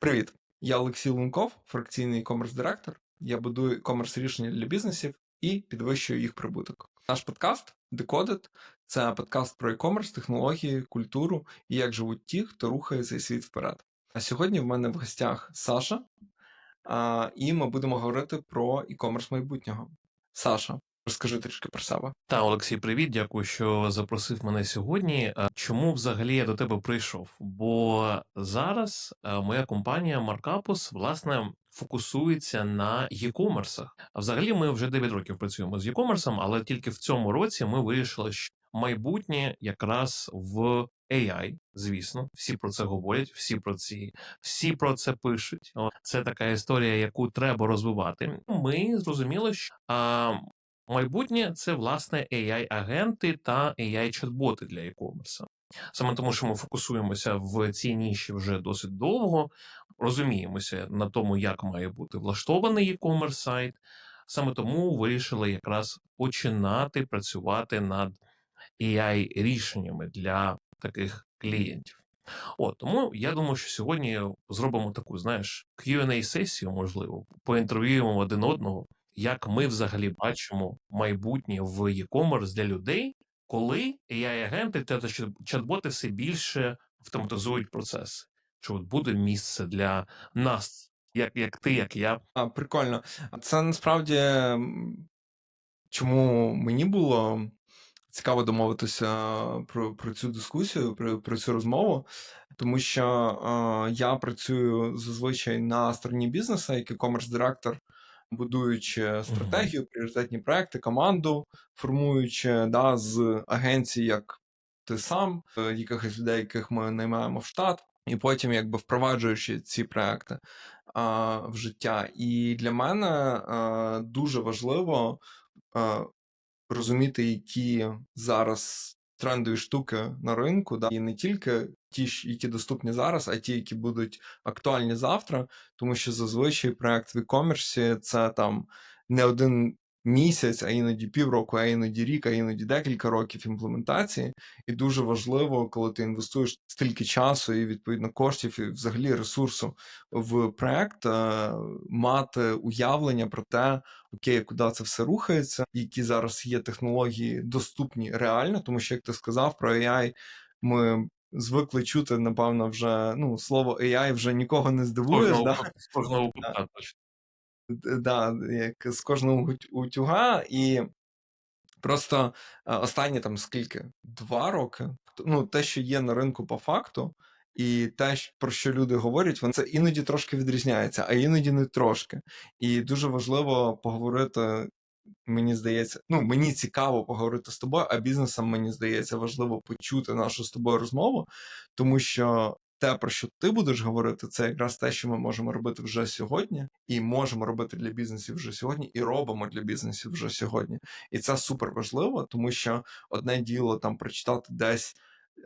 Привіт, я Олексій Лунков, фракційний e-commerce директор. Я будую e-commerce рішення для бізнесів і підвищую їх прибуток. Наш подкаст Decoded – це подкаст про e-commerce, технології, культуру і як живуть ті, хто рухає цей світ вперед. А сьогодні в мене в гостях Саша, і ми будемо говорити про e-commerce майбутнього. Саша, розкажи трішки про себе. Та, Олексій, привіт, дякую, що запросив мене сьогодні. Е, Чому взагалі я до тебе прийшов? Бо зараз е, моя компанія Маркапус, власне, фокусується на e-commerce. А взагалі ми вже 9 років працюємо з e-commerce, але тільки в цьому році ми вирішили, що майбутнє якраз в AI, звісно, всі про це говорять, всі про ці, всі про це пишуть. Це така історія, яку треба розвивати. Ми зрозуміли, що а, майбутнє це власне AI-агенти та AI-чат-боти для e-commerce. Саме тому, що ми фокусуємося в цій ніші вже досить довго, розуміємося на тому, як має бути влаштований e-commerce сайт. Саме тому вирішили якраз починати працювати над AI рішеннями для таких клієнтів. От тому я думаю, що сьогодні зробимо таку, знаєш, qa сесію можливо, поінтерв'юємо один одного, як ми взагалі бачимо майбутнє в e-commerce для людей, коли AI-агенти та чат-боти все більше автоматизують процеси. Чи от буде місце для нас, як, як ти, як я. А, прикольно. Це насправді чому мені було цікаво домовитися про, про цю дискусію, про, про цю розмову, тому що е, я працюю зазвичай на стороні бізнесу, як e-commerce директор, будуючи стратегію, пріоритетні проекти, команду, формуючи да, з агенцій, як ти сам, е, якихось людей, яких ми наймаємо в штат, і потім якби впроваджуючи ці проекти а, в життя. І для мене а, дуже важливо а, розуміти, які зараз трендові штуки на ринку, да, і не тільки ті, які доступні зараз, а ті, які будуть актуальні завтра, тому що зазвичай проект в e-commerce це там не один місяць, а іноді півроку, а іноді рік, а іноді декілька років імплементації. І дуже важливо, коли ти інвестуєш стільки часу і відповідно коштів, і взагалі ресурсу в проект, е, мати уявлення про те, окей, куди це все рухається, які зараз є технології доступні реально, тому що як ти сказав про AI, ми. Звикли чути, напевно, вже ну слово AI вже нікого не здивуєш. Кожного, Да? кожного да. як з кожного утюга, і просто е, останні там скільки? Два роки. Ну, те, що є на ринку по факту, і те, про що люди говорять, воно це іноді трошки відрізняється, а іноді не трошки. І дуже важливо поговорити. Мені здається, ну мені цікаво поговорити з тобою, а бізнесам мені здається важливо почути нашу з тобою розмову, тому що те, про що ти будеш говорити, це якраз те, що ми можемо робити вже сьогодні, і можемо робити для бізнесів вже сьогодні, і робимо для бізнесів вже сьогодні. І це супер важливо, тому що одне діло там прочитати десь.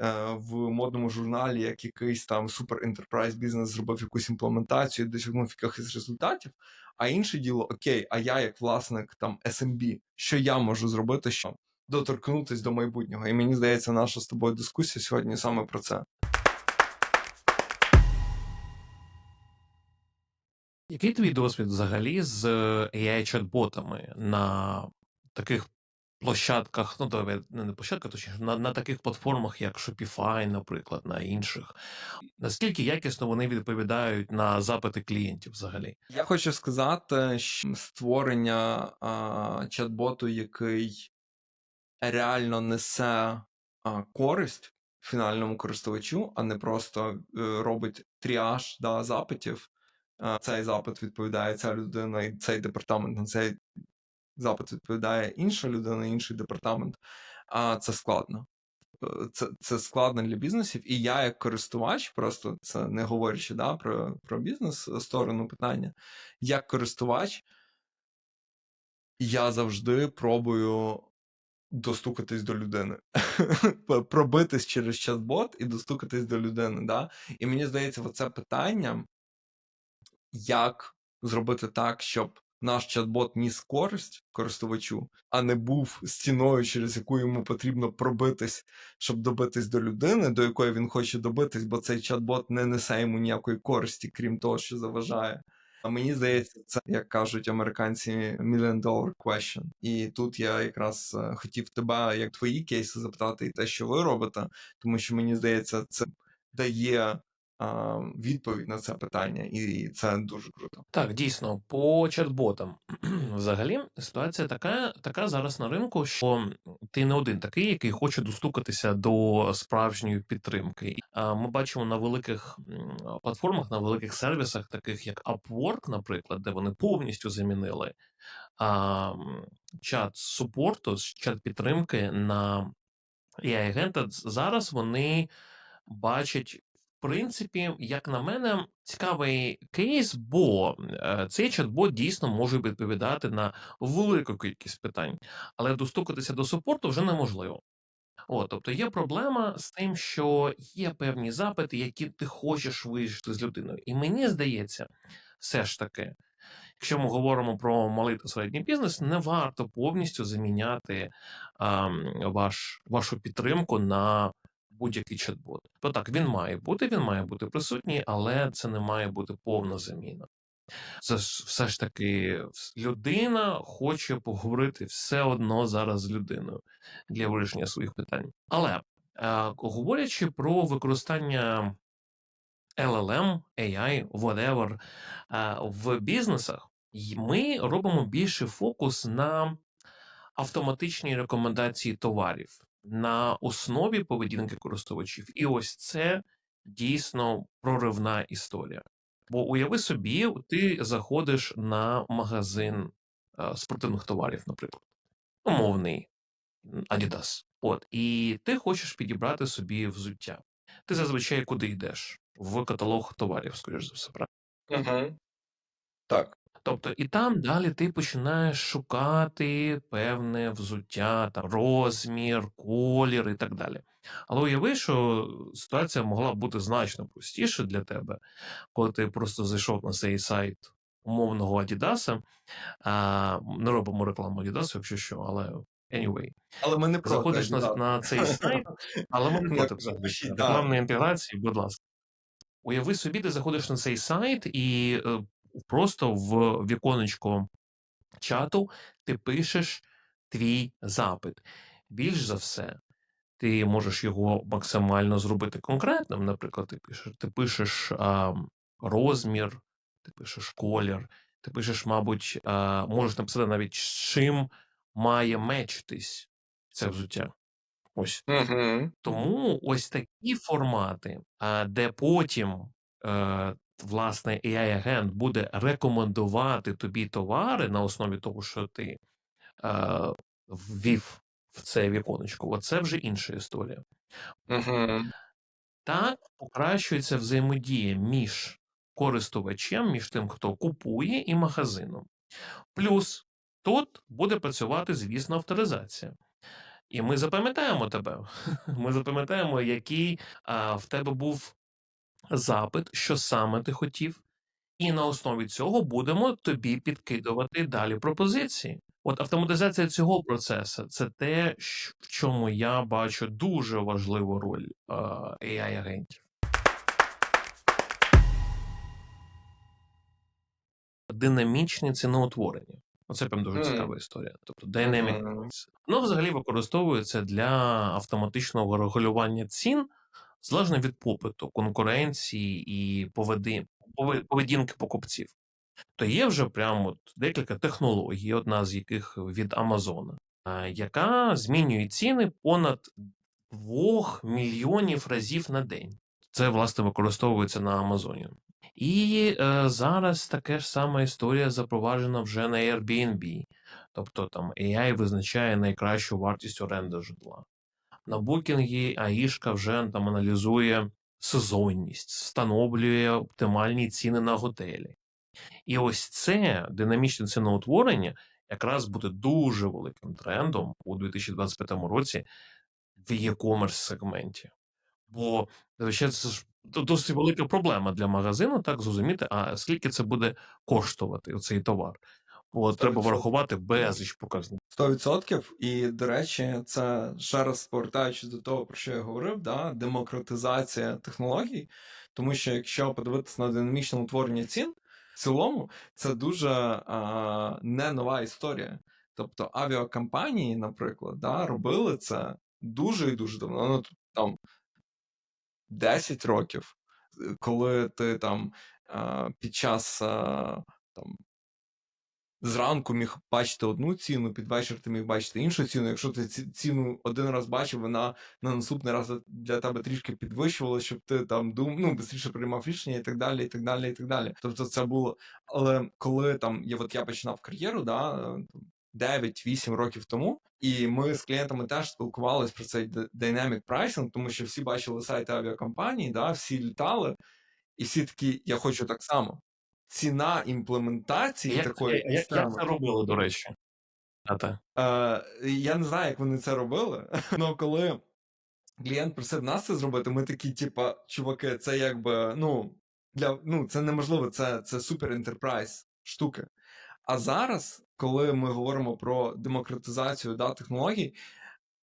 е, В модному журналі як якийсь там супер enterprise бізнес зробив якусь імплементацію, досягнув якихось результатів. А інше діло, окей, а я, як власник там SMB, що я можу зробити, щоб доторкнутися до майбутнього? І мені здається, наша з тобою дискусія сьогодні саме про це. Який твій досвід взагалі з AI-чат-ботами на таких площадках, ну давай не на площадках, точніше, на, на таких платформах, як Shopify, наприклад, на інших? Наскільки якісно вони відповідають на запити клієнтів взагалі? Я хочу сказати, що створення а, чат-боту, який реально несе а, користь фінальному користувачу, а не просто е, робить тріаж да, запитів. Цей запит відповідає ця людина, і цей департамент на цей запит відповідає інша людина, інший департамент. А це складно. Е, Це, це складно для бізнесів, і я, як користувач, просто це не говорячи да, про, про бізнес е, сторону питання, як користувач, я завжди пробую достукатись до людини, пробитись через чат-бот і достукатись до людини. Да? І мені здається, оце питання, як зробити так, щоб наш чат-бот ніс користь користувачу, а не був стіною, через яку йому потрібно пробитись, щоб добитись до людини, до якої він хоче добитись, бо цей чат-бот не несе йому ніякої користі, крім того, що заважає. А мені здається, це, як кажуть американці, million dollar question. І тут я якраз е, хотів тебе, як твої кейси, запитати, і те, що ви робите, тому що мені здається, це дає відповідь на це питання, і це дуже круто. Так, дійсно, по чат-ботам. Взагалі, ситуація така, така зараз на ринку, що ти не один такий, який хоче достукатися до справжньої підтримки. Ми бачимо на великих платформах, на великих сервісах, таких як Upwork, наприклад, де вони повністю замінили а, чат супорту, чат підтримки на AI-агента. Зараз вони бачать. Принципі, як на мене, цікавий кейс, бо е, цей чат-бот дійсно може відповідати на велику кількість питань, але достукатися до супорту вже неможливо. О, тобто є проблема з тим, що є певні запити, які ти хочеш вирішити з людиною. І мені здається, все ж таки, якщо ми говоримо про малий та середній бізнес, не варто повністю заміняти а, ваш, вашу підтримку на будь-який чат-бот. Бо так, він має бути, він має бути присутній, але це не має бути повна заміна. Це ж все ж таки людина хоче поговорити все одно зараз з людиною для вирішення своїх питань. Але е, говорячи про використання LLM, AI, whatever, е, в бізнесах, ми робимо більше фокус на автоматичні рекомендації товарів на основі поведінки користувачів. І ось це дійсно проривна історія. Бо уяви собі, ти заходиш на магазин е, спортивних товарів, наприклад, умовний Adidas. От, і ти хочеш підібрати собі взуття. Ти зазвичай куди йдеш? В каталог товарів, скоріш за все, правильно? Угу. Так. Тобто, і там далі ти починаєш шукати певне взуття, там, розмір, колір і так далі. Але уяви, що ситуація могла б бути значно простіше для тебе, коли ти просто зайшов на цей сайт умовного Адідаса. Не робимо рекламу Адідасу, якщо що, але anyway. Але ми не проти Заходиш на, на цей сайт, але ми не проти рекламної інтеграції, будь ласка. Уяви собі, ти заходиш на цей сайт і е, просто в віконечко чату ти пишеш твій запит. Більш за все, ти можеш його максимально зробити конкретним. Наприклад, ти пишеш, ти пишеш а, розмір, ти пишеш колір, ти пишеш, мабуть, а, можеш написати навіть з чим має мечитись це взуття. Ось. Угу. Тому ось такі формати, а, де потім е, власне AI-агент буде рекомендувати тобі товари на основі того, що ти е, ввів в це віконечко. Оце вже інша історія. Угу. Так покращується взаємодія між користувачем, між тим, хто купує, і магазином. Плюс тут буде працювати, звісно, авторизація. І ми запам'ятаємо тебе. Ми запам'ятаємо, який а, в тебе був запит, що саме ти хотів, і на основі цього будемо тобі підкидувати далі пропозиції. От автоматизація цього процесу це те, в чому я бачу дуже важливу роль AI-агентів. Динамічне ціноутворення. Оце прям дуже цікава історія. Тобто Dynamic. Воно взагалі використовується для автоматичного регулювання цін залежно від попиту, конкуренції і поведінки покупців. То є вже прямо от декілька технологій, одна з яких від Амазона, яка змінює ціни понад 2 мільйонів разів на день. Це власне використовується на Амазоні. І е, зараз така ж сама історія запроваджена вже на Airbnb. Тобто там AI визначає найкращу вартість оренди житла. На букінгі АІшка вже там аналізує сезонність, встановлює оптимальні ціни на готелі. І ось це динамічне ціноутворення якраз буде дуже великим трендом у 2025 році в e-commerce сегменті. Бо звичайно, це ж досить велика проблема для магазину, так зрозуміти, а скільки це буде коштувати цей товар. От треба 100%. врахувати безліч показників. 100%. І, до речі, це ще раз повертаючись до того, про що я говорив, да, демократизація технологій. Тому що якщо подивитися на динамічне утворення цін, в цілому це дуже а, не нова історія. Тобто авіакомпанії, наприклад, да, робили це дуже і дуже давно. Ну, там 10 років, коли ти там під час там, зранку міг бачити одну ціну, під вечір ти міг бачити іншу ціну. Якщо ти ці- ціну один раз бачив, вона на наступний раз для тебе трішки підвищувалася, щоб ти там дум, ну, швидше приймав рішення і так далі, і так далі, і так далі. Тобто це було. Але коли там я от я починав кар'єру, да, е, 9-8 років тому, і ми з клієнтами теж спілкувалися про цей д- dynamic pricing, тому що всі бачили сайти авіакомпаній, да, всі літали, і всі такі, я хочу так само. Ціна імплементації Як, такої як, як системи. це робили, до речі? Е, я не знаю, як вони це робили, але коли клієнт просив нас це зробити, ми такі, типа, чуваки, це якби, ну, для, ну, це неможливо, це, це супер ентерпрайз штуки. А зараз, коли ми говоримо про демократизацію да, технологій,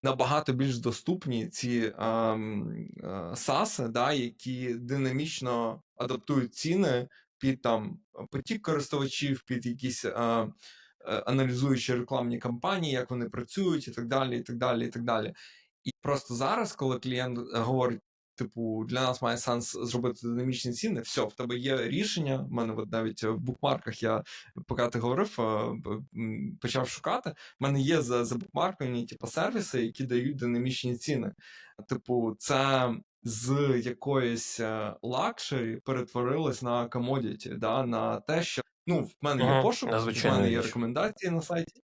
набагато більш доступні ці ем, е, САСи, да, які динамічно адаптують ціни під там потік користувачів, під якісь е, е, аналізуючи рекламні кампанії, як вони працюють, і так далі, і так далі, і так далі. І просто зараз, коли клієнт е, говорить, типу, для нас має сенс зробити динамічні ціни, все, в тебе є рішення. В мене от навіть в букмарках я, поки ти говорив, е, почав шукати. В мене є за, забукмарковані типу, сервіси, які дають динамічні ціни. Типу, це з якоїсь е, лакшері перетворилось на комодіті, да, на те, що ну, в мене є пошук, в мене є рекомендації на сайті,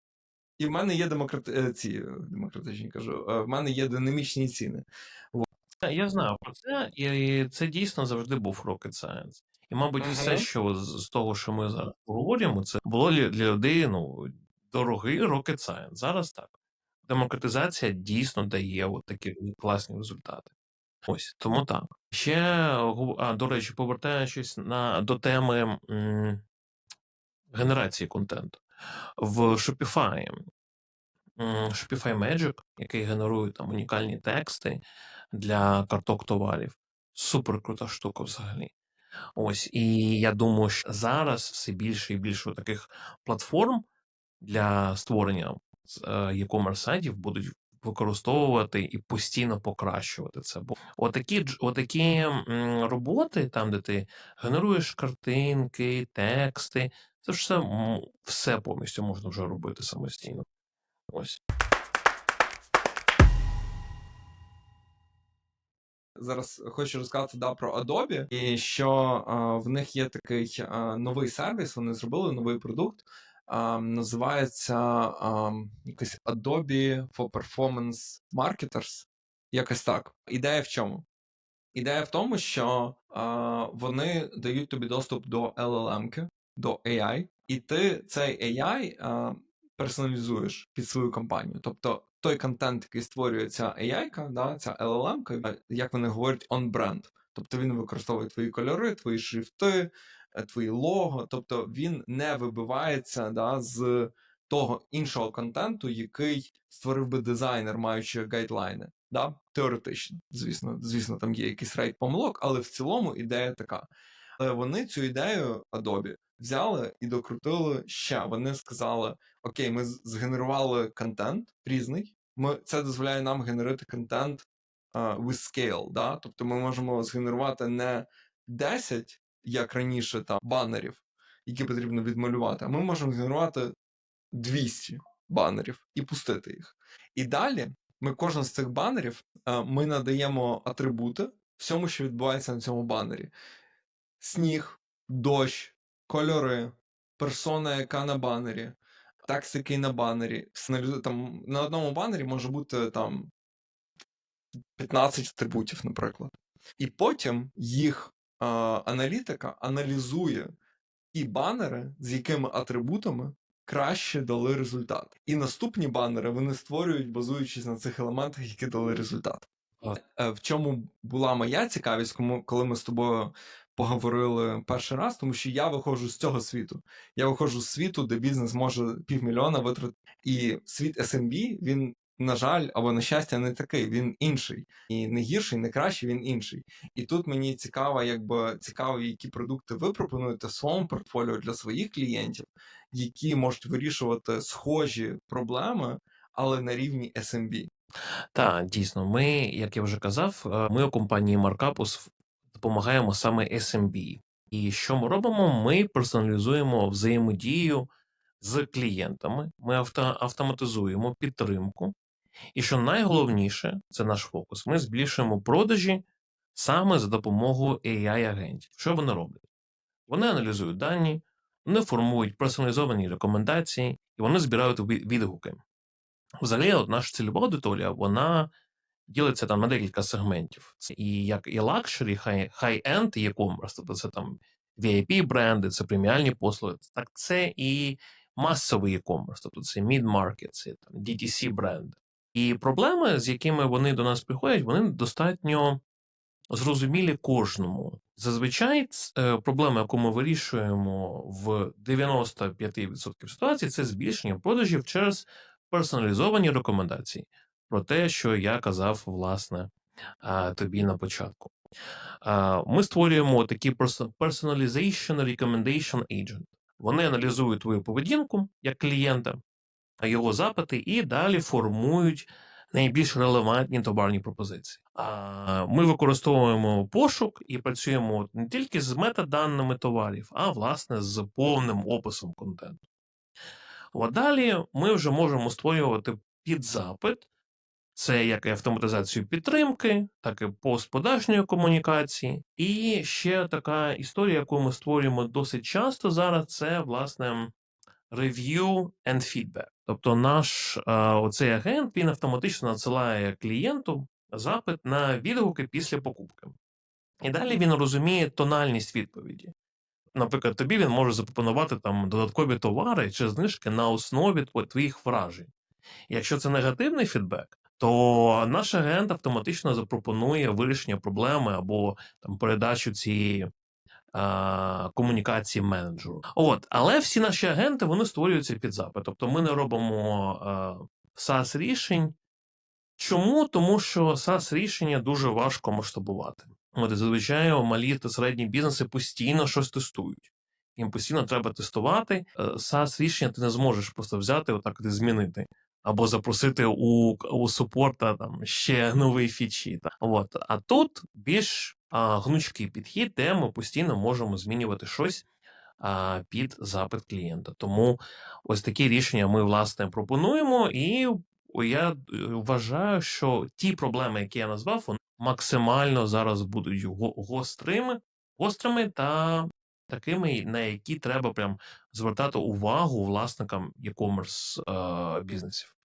і в мене є демократи... е, ці е, демократичні кажу, в мене є динамічні ціни. Я знаю про це, і це дійсно завжди був rocket science. І, мабуть, все, що з, того, що ми зараз говоримо, це було для, для людей ну, дорогий rocket science. Зараз так. Демократизація дійсно дає от такі класні результати. Ось тому так. Ще гу- а, до речі, повертаючись на до теми м, генерації контенту в Shopify. Shopify Magic, який генерує там унікальні тексти для карток товарів. Супер крута штука взагалі. Ось, і я думаю, що зараз все більше і більше таких платформ для створення е, e-commerce сайтів будуть використовувати і постійно покращувати це. Бо отакі, отакі роботи, там, де ти генеруєш картинки, тексти, це ж все, все повністю можна вже робити самостійно. Ось. Зараз хочу розказати да, про Adobe, і що а, в них є такий а, новий сервіс, вони зробили новий продукт. Називається якось Adobe for Performance Marketers. Якось так. Ідея в чому? Ідея в тому, що вони дають тобі доступ до LLM, до AI, і ти цей AI персоналізуєш під свою компанію. Тобто той контент, який створює ця AI, да, ця LLM, як вони говорять, on brand. Тобто він використовує твої кольори, твої шрифти, твої лого. Тобто він не вибивається да, з того іншого контенту, який створив би дизайнер, маючи гайдлайни. Да? Теоретично, звісно, звісно, там є якийсь рейд помилок, але в цілому ідея така. Але вони цю ідею Adobe взяли і докрутили ще. Вони сказали: Окей, ми згенерували контент різний. Ми, це дозволяє нам генерити контент uh, with scale. Да? Тобто ми можемо згенерувати не 10, як раніше, там банерів, які потрібно відмалювати, ми можемо згенерувати 200 банерів і пустити їх. І далі ми кожен з цих банерів е, ми надаємо атрибути всьому, що відбувається на цьому банері: сніг, дощ, кольори, персона, яка на банері, текст, який на банері. Там, на одному банері може бути там 15 атрибутів, наприклад. І потім їх аналітика аналізує ті банери, з якими атрибутами краще дали результат. І наступні банери вони створюють, базуючись на цих елементах, які дали результат. Е, В чому була моя цікавість, коли ми з тобою поговорили перший раз, тому що я виходжу з цього світу. Я виходжу з світу, де бізнес може півмільйона витратити. І світ SMB, він, на жаль, або на щастя, не такий, він інший. І не гірший, не кращий, він інший. І тут мені цікаво, якби цікаво, які продукти ви пропонуєте в своєму портфоліо для своїх клієнтів, які можуть вирішувати схожі проблеми, але на рівні SMB. Так, дійсно, ми, як я вже казав, е, ми у компанії Markapus допомагаємо саме SMB. І що ми робимо? Ми персоналізуємо взаємодію з клієнтами, ми авто, автоматизуємо підтримку. І що найголовніше, це наш фокус. Ми збільшуємо продажі саме за допомогою AI-агентів. Що вони роблять? Вони аналізують дані, вони формують персоналізовані рекомендації і вони збирають відгуки. Взагалі, от наша цільова аудиторія, вона ділиться там на декілька сегментів. Це і як і лакшері, хай, хай-енд, і e-commerce, тобто це там VIP бренди, це преміальні послуги, так це і масовий e-commerce, тобто це mid-market, це там DTC бренди. І проблеми, з якими вони до нас приходять, вони достатньо зрозумілі кожному. Зазвичай е, проблема, яку ми вирішуємо в 95% ситуацій, це збільшення продажів через персоналізовані рекомендації про те, що я казав, власне, тобі на початку. Ми створюємо такі Personalization Recommendation Agent. Вони аналізують твою поведінку як клієнта, його запити, і далі формують найбільш релевантні товарні пропозиції. Ми використовуємо пошук і працюємо не тільки з метаданими товарів, а власне з повним описом контенту. От далі ми вже можемо створювати підзапит. Це як автоматизацію підтримки, так і постпродажньої комунікації. І ще така історія, яку ми створюємо досить часто зараз, це власне review and feedback. Тобто наш е, оцей агент він автоматично надсилає клієнту запит на відгуки після покупки. І далі він розуміє тональність відповіді. Наприклад, тобі він може запропонувати там додаткові товари чи знижки на основі твоїх вражень. Якщо це негативний фідбек, то наш агент автоматично запропонує вирішення проблеми або там передачу цієї комунікації менеджеру. От, але всі наші агенти вони створюються під запит. Тобто ми не робимо а, SaaS рішень. Чому? Тому що SaaS рішення дуже важко масштабувати. От зазвичай малі та середні бізнеси постійно щось тестують. Їм постійно треба тестувати. Е, SaaS рішення ти не зможеш просто взяти, отак і змінити. Або запросити у, у супорта там ще нові фічі. Та. От. А тут більш а, гнучкий підхід, де ми постійно можемо змінювати щось а, під запит клієнта. Тому ось такі рішення ми власне пропонуємо, і я е, вважаю, що ті проблеми, які я назвав, вони максимально зараз будуть го- гострими, гострими та такими, на які треба прям звертати увагу власникам e-commerce е, бізнесів.